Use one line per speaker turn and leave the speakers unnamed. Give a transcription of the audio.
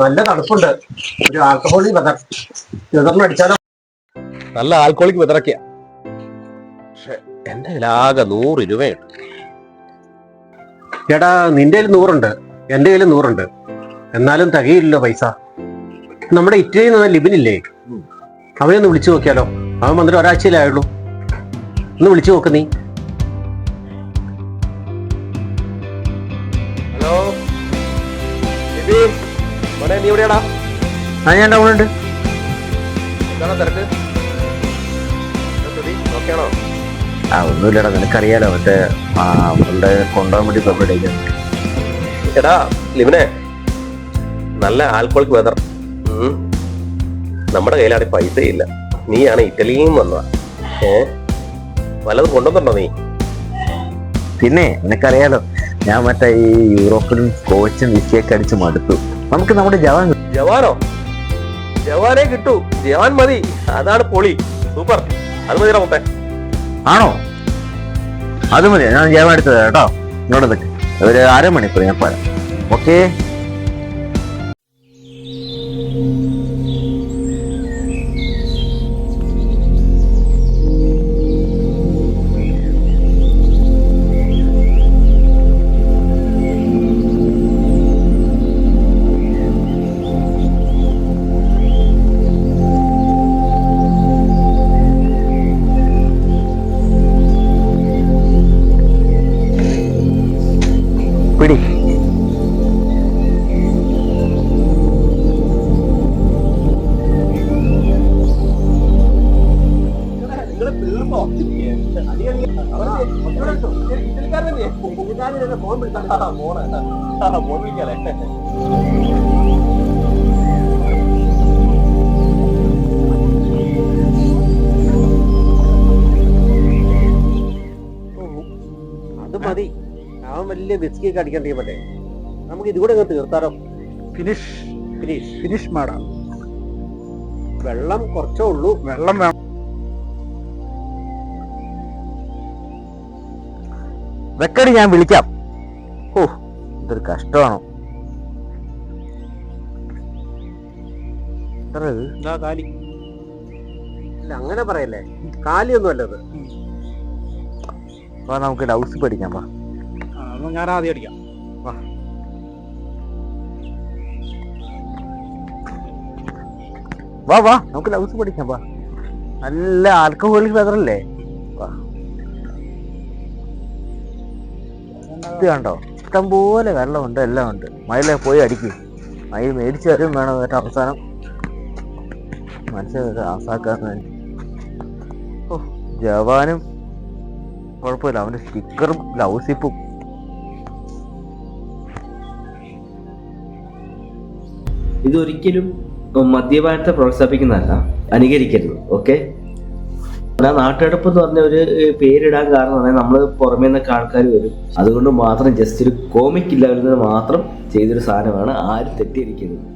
നല്ല തണുപ്പുണ്ട്. ഒരു ആൽക്കഹോളി വെതർ വെതറിനടിച്ചാലോ
നല്ല ആൽക്കോളിക് വിതറക്കിയ പക്ഷെ എന്റെ ആകെ നൂറ് രൂപയുണ്ട്
ചേട്ടാ നിന്റെ കയ്യിൽ നൂറുണ്ട്. എന്റെ കയ്യിൽ നൂറുണ്ട്. എന്നാലും തികയില്ലല്ലോ പൈസ. നമ്മുടെ ഇറ്റലിയിൽ നിന്ന് ലിബിനില്ലേ? അവനെ ഒന്ന് വിളിച്ചു നോക്കിയാലോ? അവൻ വന്നിട്ട് ഒരാഴ്ചയിലായുള്ളൂ ഒന്ന് വിളിച്ചു നോക്ക് നീ.
നീ എവിടെയാടാ?
ആ ഞാൻ ടൗൺ ഉണ്ട്.
എന്താണ് തിരക്ക്? ഓക്കെയാണോ
ആ ഒന്നുമില്ലടാ നിനക്കറിയാലോ മറ്റേ ആ അവളുടെ കൊണ്ടുപോകാൻ വേണ്ടി പോയപ്പോഴേക്കും
എടാ ലിമിനെ നല്ല ആൽക്കോളിക് വെതർ നമ്മുടെ കയ്യിലാണ് പൈസ ഇല്ല നീയാണ് ഇറ്റലിയിൽ വന്നതാ. ഏ? വല്ലതും കൊണ്ടുവന്നുണ്ടോ നീ?
പിന്നെ നിനക്കറിയാലോ ഞാൻ മറ്റേ ഈ യൂറോപ്പിലും കോച്ചും വിസിയൊക്കെ അടിച്ച് മടുത്തു. നമുക്ക് നമ്മുടെ ജവാൻ
ജവാനോ? ജവാനെ കിട്ടു. ജവാൻ മതി. അതാണ് പൊളി. സൂപ്പർ. അത് മതി മുപ്പേ
ആണോ? അത് മതി ഞാൻ ജവാൻ എടുത്തത് കേട്ടോ. ഇങ്ങോട്ട് നിൽക്ക് ഒരു അരമണിക്കൂർ ഞാൻ പറയാം ഓക്കേ? പിടി
നിങ്ങൾ തീർന്നോ ഫോൺ വിളിക്കാലേ
അത് മതി. അവൻ വലിയ വിസ്കി ഒക്കെ അടിക്കാൻ ടീമല്ലേ നമുക്ക് ഇതുകൂടെ അങ്ങ് തീർത്താലോ? ഫിനിഷ് ഫിനിഷ് ഫിനിഷ് മാഡം വെള്ളം കുറച്ചേ ഉള്ളൂ. വെള്ളം വേണം.
വെക്കടി ഞാൻ വിളിക്കാം. ഓ ഇതൊരു കഷ്ടമാണോ?
ഇല്ല അങ്ങനെ പറയല്ലേ. കാലിയൊന്നും അല്ലത്
നമുക്ക് ലൗസ് പഠിക്കാം വാ
ഞാൻ ആദ്യം അടിക്കാം.
വാ. വാ നമുക്ക് ലൗസ് പഠിക്കാം വാ. നല്ല ആൽക്കഹോളിക് വെതറല്ലേ വാ. ഇത് കണ്ടോ? വെള്ളമുണ്ട് എല്ലാം ഉണ്ട് മയിലെ പോയി അടിക്കും. മയിൽ മേടിച്ചു വരും വേണം ഏറ്റവും അവസാനം. മനുഷ്യർ ആസാക്കാൻ ഓ ജവാനും കുഴപ്പമില്ല. അവന്റെ സ്റ്റിക്കറും ലൗസിപ്പും
ഇതൊരിക്കലും മദ്യപാനത്തെ പ്രോത്സാഹിപ്പിക്കുന്നതല്ല അനുകരിക്കരുത് ഓക്കെ? ആ നാട്ടെടുപ്പ് എന്ന് പറഞ്ഞ ഒരു പേരിടാൻ കാരണം നമ്മൾ പുറമേ നിന്നൊക്കെ ആൾക്കാർ വരും. അതുകൊണ്ട് മാത്രം ജസ്റ്റ് ഒരു കോമിക് നിന്ന് മാത്രം ചെയ്തൊരു സാധനമാണ് ആരും തെറ്റിയിരിക്കരുത്